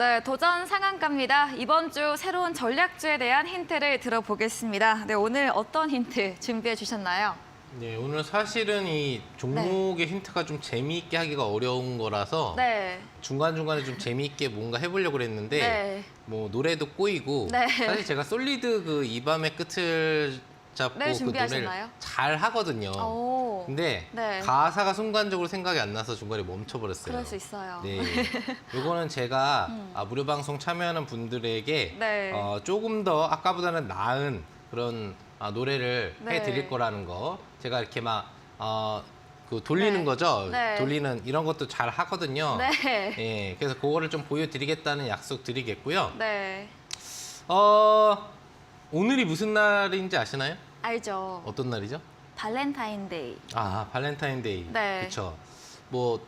네, 도전 상한가입니다. 이번 주 새로운 전략주에 대한 힌트를 들어보겠습니다. 네, 오늘 어떤 힌트 준비해 주셨나요? 네, 오늘 사실은 이 종목의 힌트가 좀 재미있게 하기가 어려운 거라서 네. 중간중간에 좀 재미있게 뭔가 해보려고 그랬는데 네. 뭐 노래도 꼬이고 네. 사실 제가 솔리드 그 이 밤의 끝을 잡고 네, 그 준비하셨나요? 노래를 잘 하거든요. 오. 근데 네. 가사가 순간적으로 생각이 안 나서 중간에 멈춰버렸어요. 그럴 수 있어요. 네. 요거는 제가 아, 무료 방송 참여하는 분들에게 음. 네. 어, 조금 더 아까보다는 나은 그런 아, 노래를 네. 해드릴 거라는 거. 제가 이렇게 막 어, 그 돌리는 네. 거죠. 네. 돌리는 이런 것도 잘 하거든요. 네. 예, 그래서 그거를 좀 보여드리겠다는 약속 드리겠고요. 네. 어, 오늘이 무슨 날인지 아시나요? 알죠. 어떤 날이죠? 발렌타인데이. 아, 발렌타인데이. 네. 그렇죠. 뭐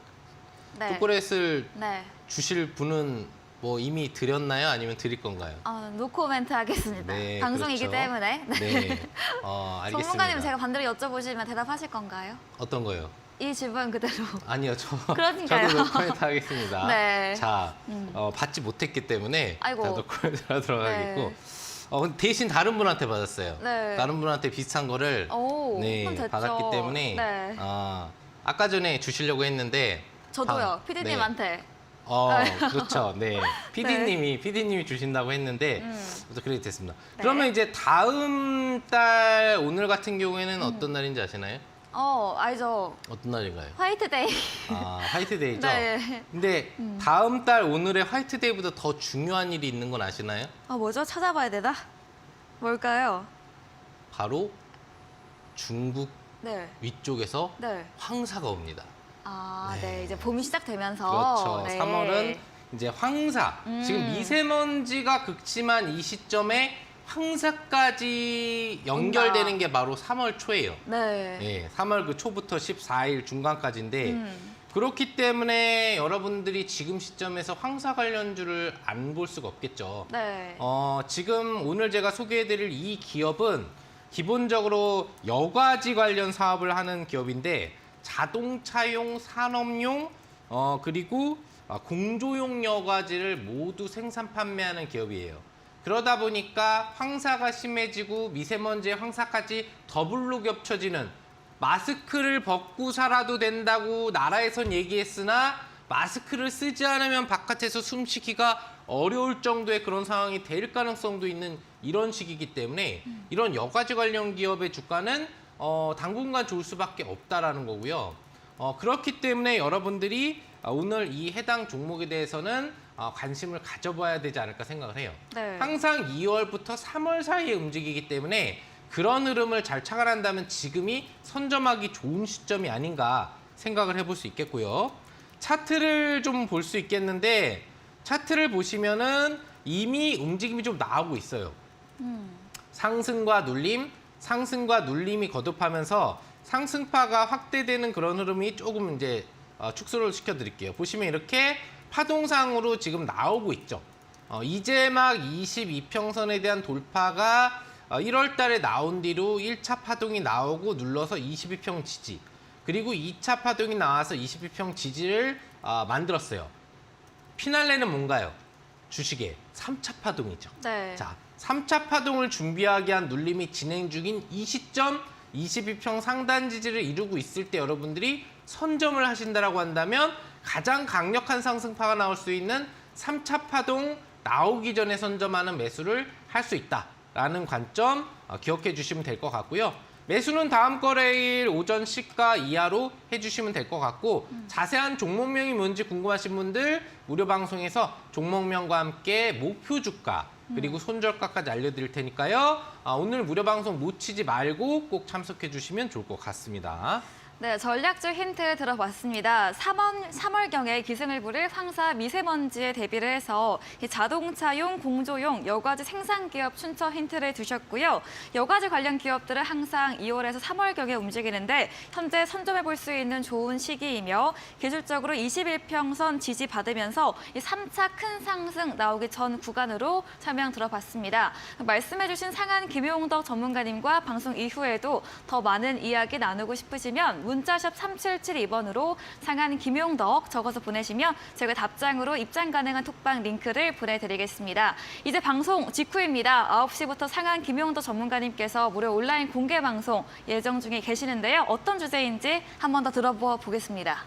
네. 초콜릿을 네. 주실 분은 뭐 이미 드렸나요? 아니면 드릴 건가요? 어, 노코멘트 하겠습니다. 네, 방송이기 그렇죠. 때문에. 네. 어, 알겠습니다. 전문가님 제가 반대로 여쭤보시면 대답하실 건가요? 어떤 거요? 이 질문 그대로. 아니요, 저 그러니까요. 저도 노코멘트 하겠습니다. 네. 자, 음. 어, 받지 못했기 때문에 아이고. 다 노코멘트 하도록 네. 어, 근데 대신 다른 분한테 받았어요. 네. 다른 분한테 비슷한 거를 오, 네, 그럼 됐죠. 받았기 때문에 네. 아, 아까 전에 주시려고 했는데 저도요. 아, 피디님한테. 어, 그렇죠. 네. PD님이 PD님이 주신다고 했는데 음. 그래서 그렇게 됐습니다. 네. 그러면 이제 다음 달 오늘 같은 경우에는 음. 어떤 날인지 아시나요? 어, 알죠. 어떤 날인가요? 화이트데이. 아, 화이트데이죠. 네. 근데 음. 다음 달 오늘의 화이트데이보다 더 중요한 일이 있는 건 아시나요? 아, 뭐죠? 찾아봐야 되나? 뭘까요? 바로 중국 네. 위쪽에서 네. 황사가 옵니다. 아, 네. 네. 이제 봄이 시작되면서. 그렇죠. 네. 3월은 이제 황사. 음. 지금 미세먼지가 극심한 이 시점에 황사까지 연결되는 게 바로 3월 초예요. 네. 예, 3월 그 초부터 14일 중간까지인데 음. 그렇기 때문에 여러분들이 지금 시점에서 황사 관련주를 안 볼 수가 없겠죠. 네. 어, 지금 오늘 제가 소개해드릴 이 기업은 기본적으로 여과지 관련 사업을 하는 기업인데 자동차용, 산업용, 어, 그리고 아, 공조용 여과지를 모두 생산 판매하는 기업이에요. 그러다 보니까 황사가 심해지고 미세먼지의 황사까지 더블로 겹쳐지는 마스크를 벗고 살아도 된다고 나라에선 얘기했으나 마스크를 쓰지 않으면 바깥에서 숨쉬기가 어려울 정도의 그런 상황이 될 가능성도 있는 이런 시기이기 때문에 이런 여가지 관련 기업의 주가는 어, 당분간 좋을 수밖에 없다라는 거고요. 어, 그렇기 때문에 여러분들이 아, 오늘 이 해당 종목에 대해서는 어, 관심을 가져봐야 되지 않을까 생각을 해요. 네. 항상 2월부터 3월 사이에 움직이기 때문에 그런 흐름을 잘 착안한다면 지금이 선점하기 좋은 시점이 아닌가 생각을 해볼 수 있겠고요. 차트를 좀 볼 수 있겠는데 차트를 보시면은 이미 움직임이 좀 나오고 있어요. 음. 상승과 눌림, 상승과 눌림이 거듭하면서 상승파가 확대되는 그런 흐름이 조금 이제 어, 축소를 시켜드릴게요. 보시면 이렇게 파동상으로 지금 나오고 있죠. 어, 이제 막 22평선에 대한 돌파가 어, 1월 달에 나온 뒤로 1차 파동이 나오고 눌러서 22평 지지 그리고 2차 파동이 나와서 22평 지지를 어, 만들었어요. 피날레는 뭔가요? 주식의 3차 파동이죠. 네. 자, 3차 파동을 준비하기 위한 눌림이 진행 중인 이 시점 22평 상단 지지를 이루고 있을 때 여러분들이 선점을 하신다라고 한다면 가장 강력한 상승파가 나올 수 있는 3차 파동 나오기 전에 선점하는 매수를 할 수 있다라는 관점 어, 기억해 주시면 될 것 같고요. 매수는 다음 거래일 오전 시가 이하로 해주시면 될 것 같고 자세한 종목명이 뭔지 궁금하신 분들 무료 방송에서 종목명과 함께 목표 주가 그리고 손절가까지 알려드릴 테니까요. 아, 오늘 무료 방송 놓치지 말고 꼭 참석해 주시면 좋을 것 같습니다. 네, 전략주 힌트 들어봤습니다. 3월, 3월경에 기승을 부릴 황사 미세먼지에 대비를 해서 이 자동차용, 공조용, 여과지 생산 기업 춘처 힌트를 주셨고요. 여과지 관련 기업들은 항상 2월에서 3월경에 움직이는데 현재 선점해 볼 수 있는 좋은 시기이며 기술적으로 21평선 지지 받으면서 이 3차 큰 상승 나오기 전 구간으로 설명 들어봤습니다. 말씀해 주신 상한 김용덕 전문가님과 방송 이후에도 더 많은 이야기 나누고 싶으시면 문자샵 3772번으로 상한 김용덕 적어서 보내시면 저희가 답장으로 입장 가능한 톡방 링크를 보내드리겠습니다. 이제 방송 직후입니다. 9시부터 상한 김용덕 전문가님께서 무료 온라인 공개 방송 예정 중에 계시는데요. 어떤 주제인지 한 번 더 들어보아 보겠습니다.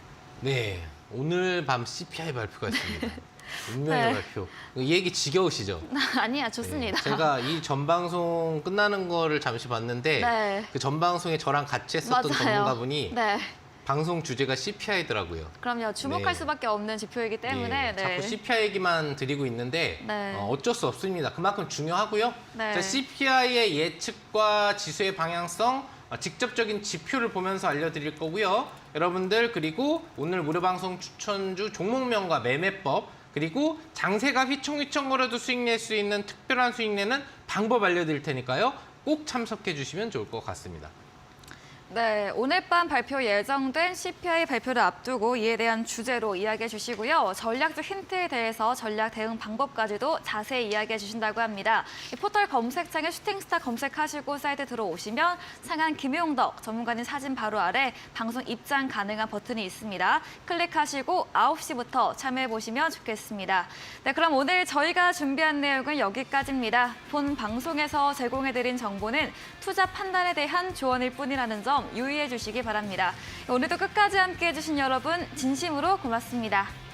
네, 오늘 밤 CPI 발표가 있습니다. 운명의 네. 발표. 이 얘기 지겨우시죠? 아니야, 좋습니다. 네, 제가 이 전방송 끝나는 거를 잠시 봤는데 네. 그 전방송에 저랑 같이 했었던 전문가분이 네. 방송 주제가 CPI더라고요. 그럼요. 주목할 네. 수밖에 없는 지표이기 때문에 예, 자꾸 CPI 얘기만 드리고 있는데 네. 어, 어쩔 수 없습니다. 그만큼 중요하고요. 네. 자, CPI의 예측과 지수의 방향성 어, 직접적인 지표를 보면서 알려드릴 거고요. 여러분들 그리고 오늘 무료 방송 추천주 종목명과 매매법 그리고 장세가 휘청휘청거려도 수익 낼 수 있는 특별한 수익 내는 방법 알려드릴 테니까요. 꼭 참석해 주시면 좋을 것 같습니다. 네, 오늘 밤 발표 예정된 CPI 발표를 앞두고 이에 대한 주제로 이야기해 주시고요. 전략적 힌트에 대해서 전략 대응 방법까지도 자세히 이야기해 주신다고 합니다. 이 포털 검색창에 슈팅스타 검색하시고 사이트 들어오시면 상한 김용덕 전문가님 사진 바로 아래 방송 입장 가능한 버튼이 있습니다. 클릭하시고 9시부터 참여해 보시면 좋겠습니다. 네, 그럼 오늘 저희가 준비한 내용은 여기까지입니다. 본 방송에서 제공해 드린 정보는 투자 판단에 대한 조언일 뿐이라는 점 유의해 주시기 바랍니다. 오늘도 끝까지 함께 해 주신 여러분 진심으로 고맙습니다.